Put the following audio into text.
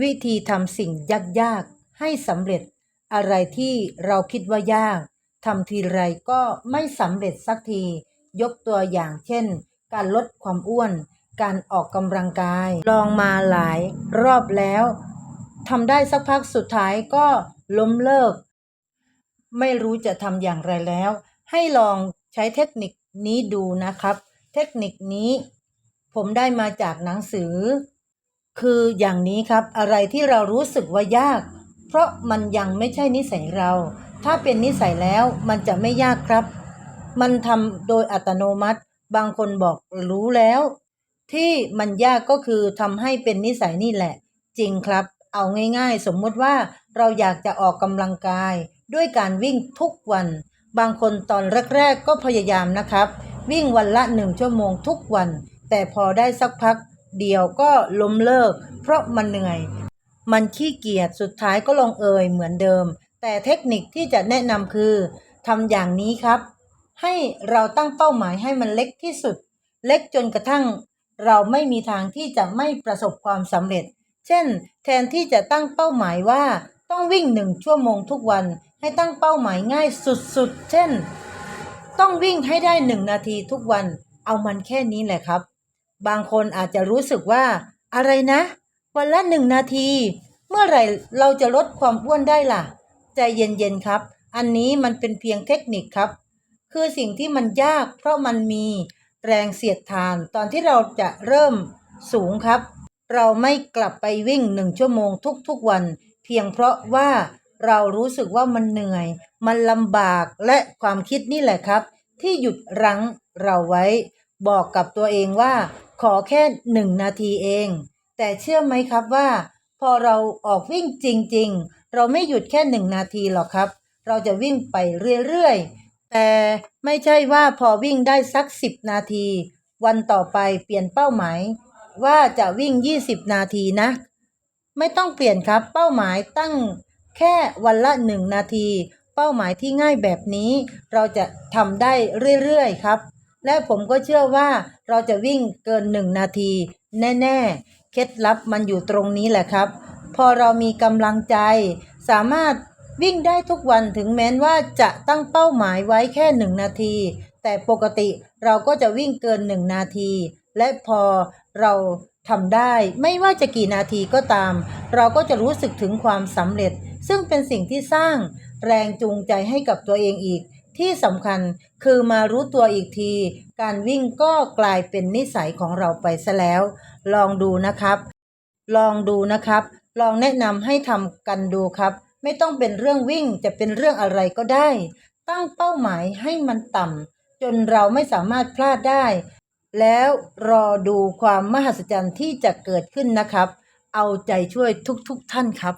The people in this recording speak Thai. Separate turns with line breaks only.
วิธีทำสิ่งยากๆ ให้สำเร็จ อะไรที่เราคิดว่ายากทำทีไรก็ไม่สำเร็จสักที ยกตัวอย่างเช่น การลดความอ้วน การออกกำลังกาย ลองมาหลายรอบแล้วทำได้สักพักสุดท้ายก็ล้มเลิก ไม่รู้จะทำอย่างไรแล้ว ให้ลองใช้เทคนิคนี้ดูนะครับ เทคนิคนี้ ผมได้มาจากหนังสือ คืออย่างนี้ครับอะไรที่เรารู้สึกว่ายาก เพราะมันยังไม่ใช่นิสัยเรา ถ้าเป็นนิสัยแล้วมันจะไม่ยากครับ มันทำโดยอัตโนมัติ บางคนบอกรู้แล้ว ที่มันยากก็คือทำให้เป็นนิสัยนี่แหละ จริงครับ เอาง่ายๆ สมมติว่าเราอยากจะออกกำลังกาย ด้วยการวิ่งทุกวัน บางคนตอนแรกๆก็พยายามนะครับ วิ่งวันละหนึ่งชั่วโมงทุกวัน แต่พอได้สักพัก เดียวก็ล้มเลิก เพราะมันเหนื่อย มันขี้เกียจสุดท้ายก็ลงเอยเหมือนเดิม แต่เทคนิคที่จะแนะนำคือทำอย่างนี้ครับ ให้เราตั้งเป้าหมายให้มันเล็กที่สุด เล็กจนกระทั่ง เราไม่มีทางที่จะไม่ประสบความสำเร็จ เช่น แทนที่จะตั้งเป้าหมายว่าต้องวิ่งหนึ่งชั่วโมงทุกวัน ให้ตั้งเป้าหมายง่ายสุดๆ เช่น ต้องวิ่งให้ได้หนึ่งนาทีทุกวัน เอามันแค่นี้แหละครับ บางคนอาจจะรู้สึกว่า อะไรนะ วันละหนึ่งนาที เมื่อไหร่เราจะลดความอ้วนได้ล่ะ ใจเย็นๆครับ อันนี้มันเป็นเพียงเทคนิคครับ คือสิ่งที่มันยาก เพราะมันมีแรงเสียดทาน ตอนที่เราจะเริ่มสูงครับ เราไม่กลับไปวิ่งหนึ่งชั่วโมงทุกๆวัน เพียงเพราะว่าเรารู้สึกว่ามันเหนื่อย มันลำบากและความคิดนี่แหละครับ ที่หยุดรั้งเราไว้ บอกกับตัวเองว่า ขอแค่หนึ่งนาทีเอง แต่เชื่อไหมครับว่า พอเราออกวิ่งจริง ๆ เราไม่หยุดแค่หนึ่งนาทีหรอกครับ เราจะวิ่งไปเรื่อยๆ แต่ไม่ใช่ว่าพอวิ่งได้สักสิบนาที วันต่อไปเปลี่ยนเป้าหมาย ว่าจะวิ่ง 20 นาทีนะ ไม่ต้องเปลี่ยนครับเป้าหมายตั้งแค่วันละหนึ่งนาที เป้าหมายที่ง่ายแบบนี้ เราจะทำได้เรื่อยๆครับ และผมก็เชื่อว่าเราจะวิ่งเกินหนึ่งนาที แน่ๆ เคล็ดลับมันอยู่ตรงนี้แหละครับ พอเรามีกำลังใจ สามารถวิ่งได้ทุกวันถึงแม้นว่าจะตั้งเป้าหมายไว้แค่หนึ่งนาที แต่ปกติเราก็จะวิ่งเกินหนึ่งนาที และพอเราทำได้ไม่ว่าจะกี่นาทีก็ตาม เราก็จะรู้สึกถึงความสำเร็จ ซึ่งเป็นสิ่งที่สร้างแรงจูงใจให้กับตัวเองอีก ที่สำคัญคือมารู้ตัวอีกที การวิ่งก็กลายเป็นนิสัยของเราไปซะแล้ว ลองดูนะครับ ลองดูนะครับ ลองแนะนำให้ทำกันดูครับ ไม่ต้องเป็นเรื่องวิ่งจะเป็นเรื่องอะไรก็ได้ ตั้งเป้าหมายให้มันต่ำจนเราไม่สามารถพลาดได้ แล้วรอดูความมหัศจรรย์ที่จะเกิดขึ้นนะครับ เอาใจช่วยทุกๆทท่านครับ